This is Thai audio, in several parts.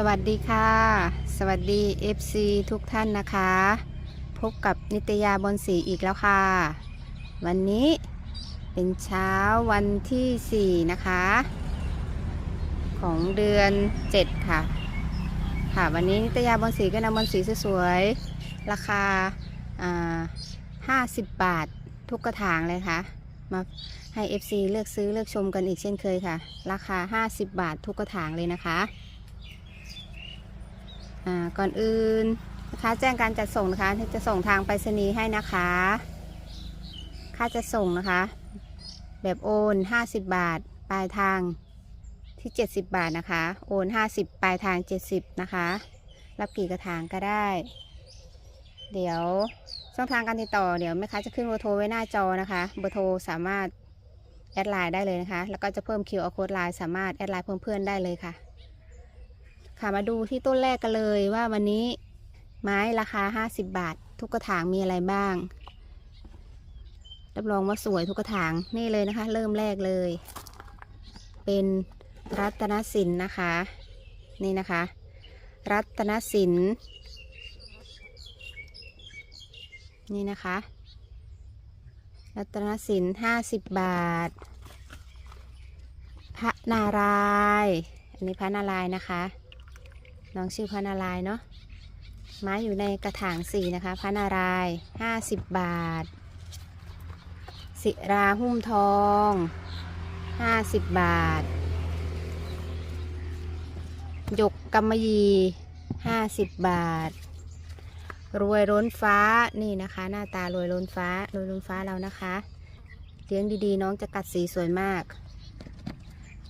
สวัสดีค่ะ สวัสดี FC ทุกท่านนะคะ พบกับนิตยาบนสีอีกแล้วค่ะ วันนี้เป็นเช้าวันที่ 4 นะคะ ของเดือน 7 ค่ะ ค่ะวันนี้นิตยาบนสีก็นำบนสีสวยๆ ราคาอ่า50บาททุกกระถางเลยค่ะ มาให้ FC เลือกซื้อเลือกชมกันอีกเช่นเคยค่ะ ราคา 50 บาททุกกระถางเลยนะคะ ก่อนอื่นนะคะแจ้งการจัดส่งนะคะจะส่งทางไปรษณีย์ให้นะคะ ค่าจะส่งนะคะ แบบโอน 50 บาท ปลายทางที่ 70 บาทนะคะ โอน 50 ปลายทาง 70 นะคะ รับกี่กระถางก็ได้ เดี๋ยวช่องทางการติดต่อเดี๋ยวแม่ค้าจะขึ้นเบอร์โทรไว้หน้าจอนะคะเบอร์โทรสามารถแอดไลน์ได้เลยนะคะ แล้วก็จะเพิ่ม QR code ไลน์สามารถแอดไลน์เพิ่มเพื่อนได้เลยค่ะ ค่ะมาดูที่ต้นแรกกันเลยว่าวันนี้ไม้ราคา 50 บาท ทุกกระถางมีอะไรบ้าง รับรองว่าสวยทุกกระถางนี่เลยนะคะ เริ่มแรกเลย เป็นรัตนสินนะคะ นี่นะคะ รัตนสินนี่นะคะ รัตนสิน50บบาท พระนาราย อันนี้พระนารายนะคะ น้องชื่อพระนารายเนาะไม้อยู่ในกระถางสีนะคะพระนารายห้าสิบบาทศิราหุ้มทองห้าสิบบาท หยกกำมะหยี่ห้าสิบบาท รวยล้นฟ้านี่นะคะ หน้าตารวยล้นฟ้ารวยล้นฟ้าเรานะคะเลี้ยงดีๆ น้องจะกัดสีสวยมาก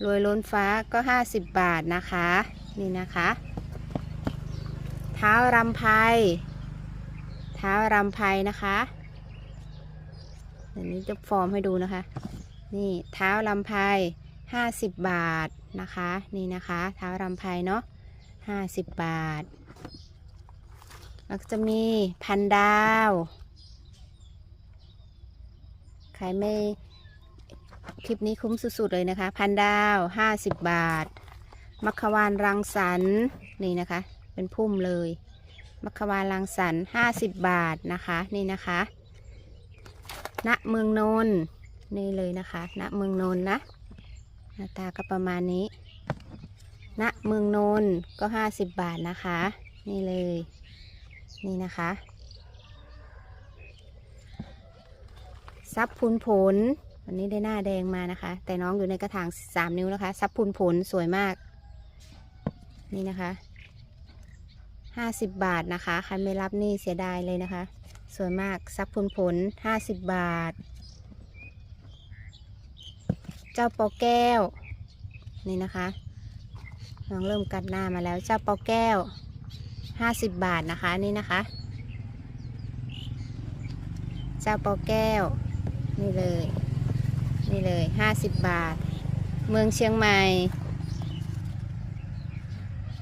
รวยล้นฟ้าก็ห้าสิบบาทนะคะ นี่นะคะ เท้ารำไพเท้ารำไพนะคะเดี๋ยวนี้จะฟอร์มให้ดูนะคะ นี่เท้ารำไพห้าสิบบาทนะคะ นี่นะคะ เท้ารำไพเนาะห้าสิบบาท แล้วก็จะมีพันดาว ใครไม่คลิปนี้คุ้มสุดๆเลยนะคะ พันดาวห้าสิบบาท มัคควานรังสรรค์นี่นะคะ เป็นพุ่มเลยมัคควานรังสรรค์ห้าสิบบาทนะคะนี่นะคะณเมืองนนท์นี่เลยนะคะณเมืองนนท์นะหน้าตาก็ประมาณนี้ณเมืองนนท์ก็ห้าสิบบาทนะคะ นี่เลย นี่นะคะซับพุนผลวันนี้ได้หน้าแดงมานะคะ แต่น้องอยู่ในกระถางสามนิ้วนะคะซับพุนผลสวยมาก นี่นะคะ ห้าสิบบาทนะคะ ใครไม่รับนี่เสียดายเลยนะคะสวยมากซับพุนผลห้าสิบบาท เจ้าปอแก้ว นี่นะคะน้องเริ่มกัดหน้ามาแล้ว เจ้าปอแก้วห้าสิบบาทนะคะนี่นะคะ เจ้าปอแก้ว นี่เลย นี่เลยห้าสิบบาท เมืองเชียงใหม่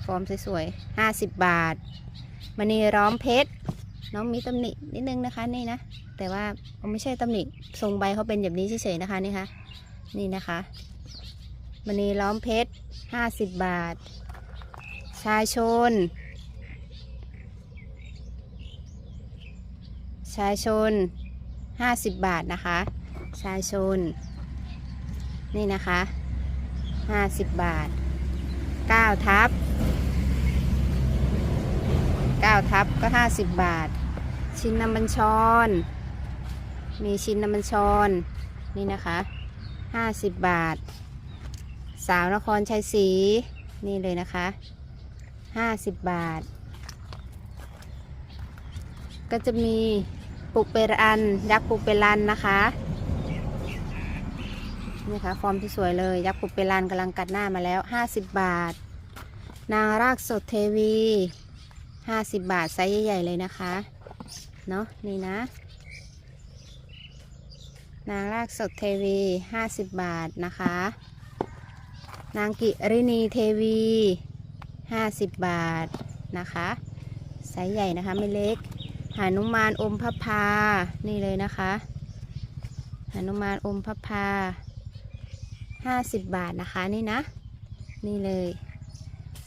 ฟอร์มสวยๆห้าสิบบาทมณีร้อมเพชรน้องมีตำหนินิดนึงนะคะนี่นะ แต่ว่าไม่ใช่ตำหนิทรงใบเขาเป็นแบบนี้เฉยๆนะคะนี่ค่ะนี่นะคะมณีล้อมเพชรห้าสิบบาท ชายชน ชายชนห้าสิบบาทนะคะ ชายชน นี่นะคะห้าสิบบาทเก้าทับ เก้าทับก็ห้าสิบบาท ชิ้นน้ำมันชอน มีชิ้นน้ำมันชอนนี่นะคะห้าสิบบาท สาวนครชัยศรีนี่เลยนะคะห้าสิบบาท ก็จะมีปุกเปรัน ยักษ์ปุกเปรันนะคะนี่ค่ะฟอร์มที่สวยเลย ยักษ์ปุกเปรันกำลังกัดหน้ามาแล้ว 50 บาท นางรากสดเทวี 50บบาทไซส์ใหญ่ๆเลยนะคะ เนาะนี่นะ นางรากสดเทวี50บบาทนะคะ นางกิรินีเทวี50บาทนะคะไซส์ใหญ่นะคะไม่เล็กหานุมานอมพระพา นี่เลยนะคะหานุมานอมพระพาห้าสิบบาทนะคะนี่นะ นี่เลย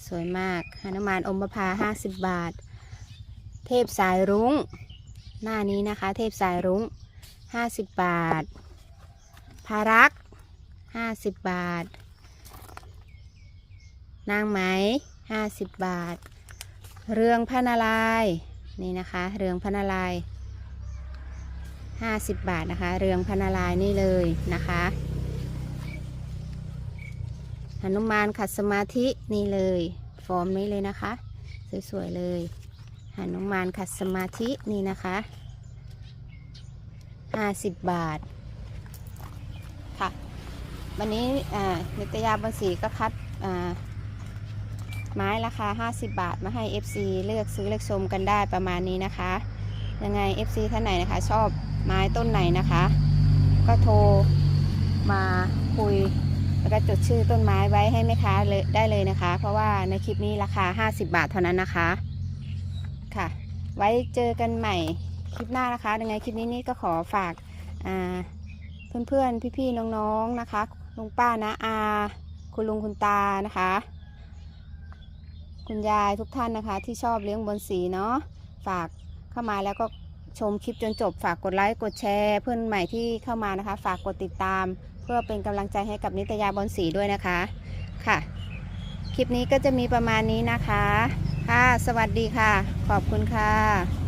สวยมากหนุมานอมประพาห้าสิบบาท เทพสายรุ้ง หน้านี้นะคะ เทพสายรุ้งห้าสิบบาท พารักห้าสิบบาท นางไหมห้าสิบบาท เรืองพนารายนี่นะคะ เรืองพนารายห้าสิบบาทนะคะ เรืองพนารายนี่เลยนะคะ นุมานขัดสมาธินี่เลย ฟอร์มนี้เลยนะคะ สวยๆเลยหนุมานขัดสมาธินี่นะคะห้าสิบบาท ค่ะ วันนี้อ่านิตยาบนสีก็คัดอ่าไม้ราคา 50 บาทมาให้ FC เลือกซื้อเลือกชมกันได้ประมาณนี้นะคะ ยังไง FC ท่านไหนนะคะ ชอบไม้ต้นไหนนะคะ ก็โทรมาคุย แล้วก็จดชื่อต้นไม้ไว้ให้แม่ค้าเลยได้เลยนะคะ เพราะว่าในคลิปนี้ราคา 50 บาทเท่านั้นนะคะ ค่ะ ไว้เจอกันใหม่คลิปหน้านะคะยังไงคลิปนี้นี่ก็ขอฝากอ่าเพื่อนๆพี่ๆน้องๆนะคะลุงป้านะอาคุณลุงคุณตานะคะ คุณยายทุกท่านนะคะ ที่ชอบเลี้ยงบนสีเนาะฝากเข้ามาแล้วก็ชมคลิปจนจบ ฝากกดไลค์กดแชร์ เพื่อนใหม่ที่เข้ามานะคะ ฝากกดติดตาม พื่อเป็นกำลังใจให้กับนิตยาบลสีด้วยนะคะค่ะ คลิปนี้ก็จะมีประมาณนี้นะคะ ค่ะ สวัสดีค่ะ ขอบคุณค่ะ